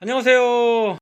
안녕하세요.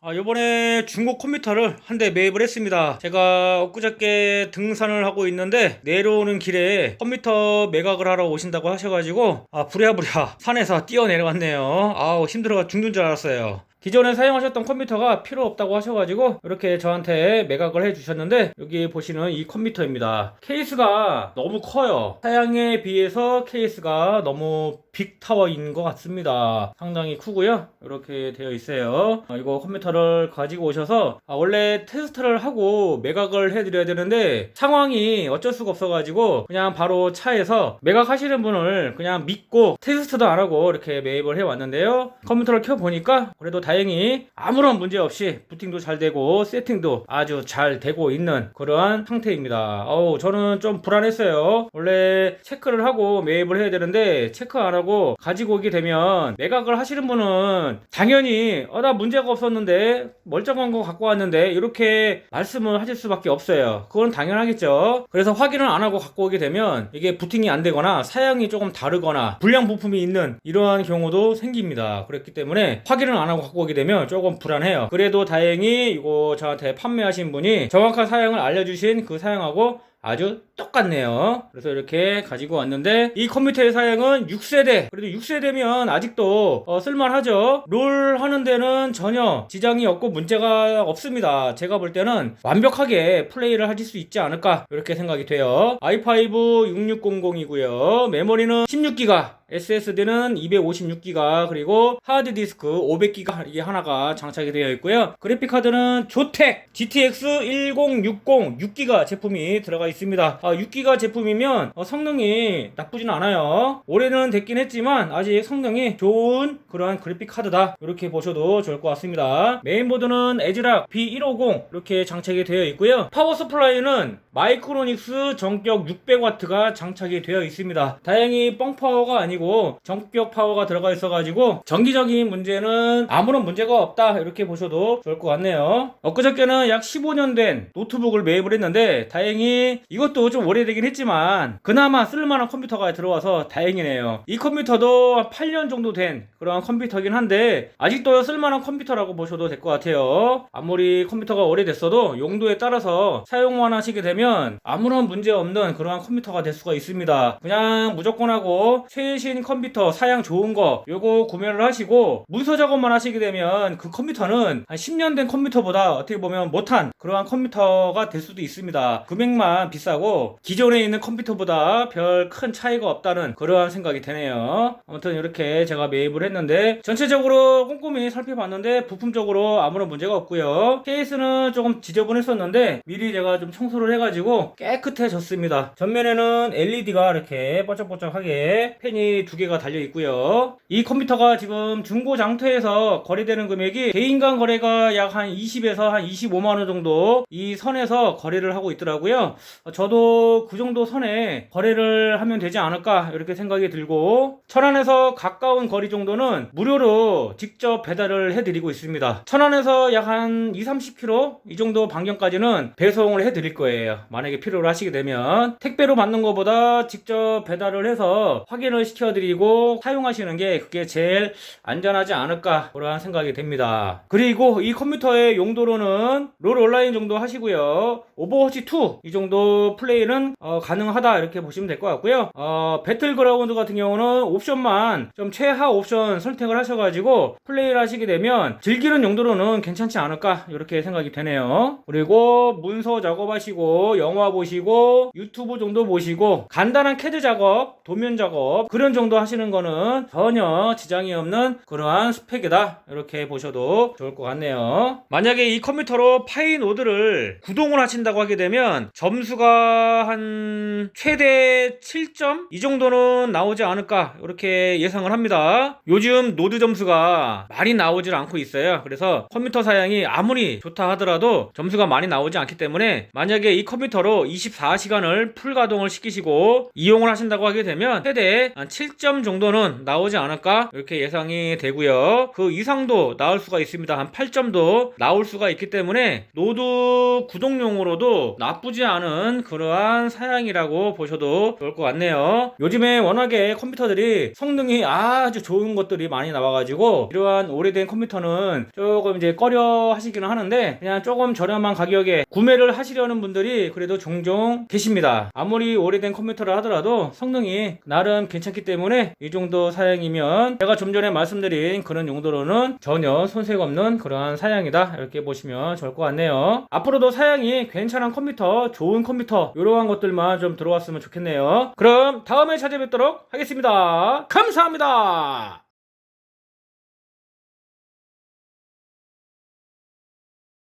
아, 요번에 중고 컴퓨터를 한 대 매입을 했습니다. 제가 엊그저께 등산을 하고 있는데 내려오는 길에 컴퓨터 매각을 하러 오신다고 하셔가지고 아 부랴부랴 산에서 뛰어 내려왔네요. 아우 힘들어 죽는 줄 알았어요. 기존에 사용하셨던 컴퓨터가 필요 없다고 하셔가지고 이렇게 저한테 매각을 해주셨는데 여기 보시는 이 컴퓨터입니다. 케이스가 너무 커요. 사양에 비해서 케이스가 너무 빅타워인 것 같습니다. 상당히 크고요. 이렇게 되어 있어요. 아, 이거 컴퓨터를 가지고 오셔서 아, 원래 테스트를 하고 매각을 해드려야 되는데 상황이 어쩔 수가 없어가지고 그냥 바로 차에서 매각하시는 분을 그냥 믿고 테스트도 안 하고 이렇게 매입을 해왔는데요. 컴퓨터를 켜보니까 그래도 다 행히 아무런 문제 없이 부팅도 잘 되고 세팅도 아주 잘 되고 있는 그러한 상태입니다. 어우 저는 좀 불안했어요. 원래 체크를 하고 매입을 해야 되는데 체크 안 하고 가지고 오게 되면 매각을 하시는 분은 당연히 어 나 문제가 없었는데 멀쩡한 거 갖고 왔는데 이렇게 말씀을 하실 수밖에 없어요. 그건 당연하겠죠. 그래서 확인을 안 하고 갖고 오게 되면 이게 부팅이 안 되거나 사양이 조금 다르거나 불량 부품이 있는 이러한 경우도 생깁니다. 그렇기 때문에 확인을 안 하고 갖고 오게 되면 조금 불안해요. 그래도 다행히 이거 저한테 판매하신 분이 정확한 사양을 알려주신 그 사양하고 아주 똑같네요. 그래서 이렇게 가지고 왔는데 이 컴퓨터의 사양은 6세대. 그래도 6세대면 아직도 어, 쓸만하죠. 롤 하는 데는 전혀 지장이 없고 문제가 없습니다. 제가 볼 때는 완벽하게 플레이를 하실 수 있지 않을까 이렇게 생각이 돼요. i5 6600이고요. 메모리는 16기가. SSD는 256기가 그리고 하드디스크 500기가 이게 하나가 장착이 되어 있고요. 그래픽 카드는 조텍 GTX 1060 6기가 제품이 들어가 있습니다. 아, 6기가 제품이면 어, 성능이 나쁘진 않아요. 올해는 됐긴 했지만 아직 성능이 좋은 그러한 그래픽 카드다. 이렇게 보셔도 좋을 것 같습니다. 메인보드는 에즈락 B150 이렇게 장착이 되어 있고요. 파워 서플라이는 마이크로닉스 전격 600W가 장착이 되어 있습니다. 다행히 뻥 파워가 아니 고 전격 파워가 들어가 있어가지고 전기적인 문제는 아무런 문제가 없다 이렇게 보셔도 좋을 것 같네요. 엊그저께는 약 15년 된 노트북을 매입을 했는데 다행히 이것도 좀 오래되긴 했지만 그나마 쓸만한 컴퓨터가 들어와서 다행이네요. 이 컴퓨터도 한 8년 정도 된 그런 컴퓨터긴 한데 아직도 쓸만한 컴퓨터라고 보셔도 될 것 같아요. 아무리 컴퓨터가 오래됐어도 용도에 따라서 사용만 하시게 되면 아무런 문제 없는 그러한 컴퓨터가 될 수가 있습니다. 그냥 무조건 하고 최신 컴퓨터 사양 좋은 거 요거 구매를 하시고 문서 작업만 하시게 되면 그 컴퓨터는 한 10년 된 컴퓨터보다 어떻게 보면 못한 그러한 컴퓨터가 될 수도 있습니다. 금액만 비싸고 기존에 있는 컴퓨터보다 별 큰 차이가 없다는 그러한 생각이 드네요. 아무튼 이렇게 제가 매입을 했는데 전체적으로 꼼꼼히 살펴봤는데 부품적으로 아무런 문제가 없고요. 케이스는 조금 지저분했었는데 미리 제가 좀 청소를 해가지고 깨끗해졌습니다. 전면에는 LED가 이렇게 뽀짝뽀짝하게 팬이 두 개가 달려 있고요. 이 컴퓨터가 지금 중고 장터에서 거래되는 금액이 개인 간 거래가 약 한 20에서 한 25만 원 정도 이 선에서 거래를 하고 있더라고요. 어, 저도 그 정도 선에 거래를 하면 되지 않을까 이렇게 생각이 들고 천안에서 가까운 거리 정도는 무료로 직접 배달을 해드리고 있습니다. 천안에서 약 한 2, 30km 이 정도 반경까지는 배송을 해드릴 거예요. 만약에 필요로 하시게 되면 택배로 받는 것보다 직접 배달을 해서 확인을 시켜 드리고 사용하시는 게 그게 제일 안전하지 않을까 그런 생각이 됩니다. 그리고 이 컴퓨터의 용도로는 롤 온라인 정도 하시고요. 오버워치 2 이 정도 플레이는 어, 가능하다 이렇게 보시면 될 것 같고요. 어, 배틀그라운드 같은 경우는 옵션만 좀 최하 옵션 선택을 하셔가지고 플레이를 하시게 되면 즐기는 용도로는 괜찮지 않을까 이렇게 생각이 되네요. 그리고 문서 작업하시고 영화 보시고 유튜브 정도 보시고 간단한 캐드 작업, 도면 작업 그런 정도 하시는 거는 전혀 지장이 없는 그러한 스펙이다 이렇게 보셔도 좋을 것 같네요. 만약에 이 컴퓨터로 파이 노드를 구동을 하신다고 하게 되면 점수가 한 최대 7점 이 정도는 나오지 않을까 이렇게 예상을 합니다. 요즘 노드 점수가 많이 나오질 않고 있어요. 그래서 컴퓨터 사양이 아무리 좋다 하더라도 점수가 많이 나오지 않기 때문에 만약에 이 컴퓨터로 24시간을 풀 가동을 시키시고 이용을 하신다고 하게 되면 최대 한 7점 정도는 나오지 않을까 이렇게 예상이 되고요. 그 이상도 나올 수가 있습니다. 한 8점도 나올 수가 있기 때문에 노드 구동용으로도 나쁘지 않은 그러한 사양이라고 보셔도 좋을 것 같네요. 요즘에 워낙에 컴퓨터들이 성능이 아주 좋은 것들이 많이 나와가지고 이러한 오래된 컴퓨터는 조금 이제 꺼려 하시기는 하는데 그냥 조금 저렴한 가격에 구매를 하시려는 분들이 그래도 종종 계십니다. 아무리 오래된 컴퓨터를 하더라도 성능이 나름 괜찮기 때문에 이 정도 사양이면 제가 좀 전에 말씀드린 그런 용도로는 전혀 손색 없는 그러한 사양이다 이렇게 보시면 좋을 것 같네요. 앞으로도 사양이 괜찮은 컴퓨터, 좋은 컴퓨터 이러한 것들만 좀 들어왔으면 좋겠네요. 그럼 다음에 찾아뵙도록 하겠습니다. 감사합니다.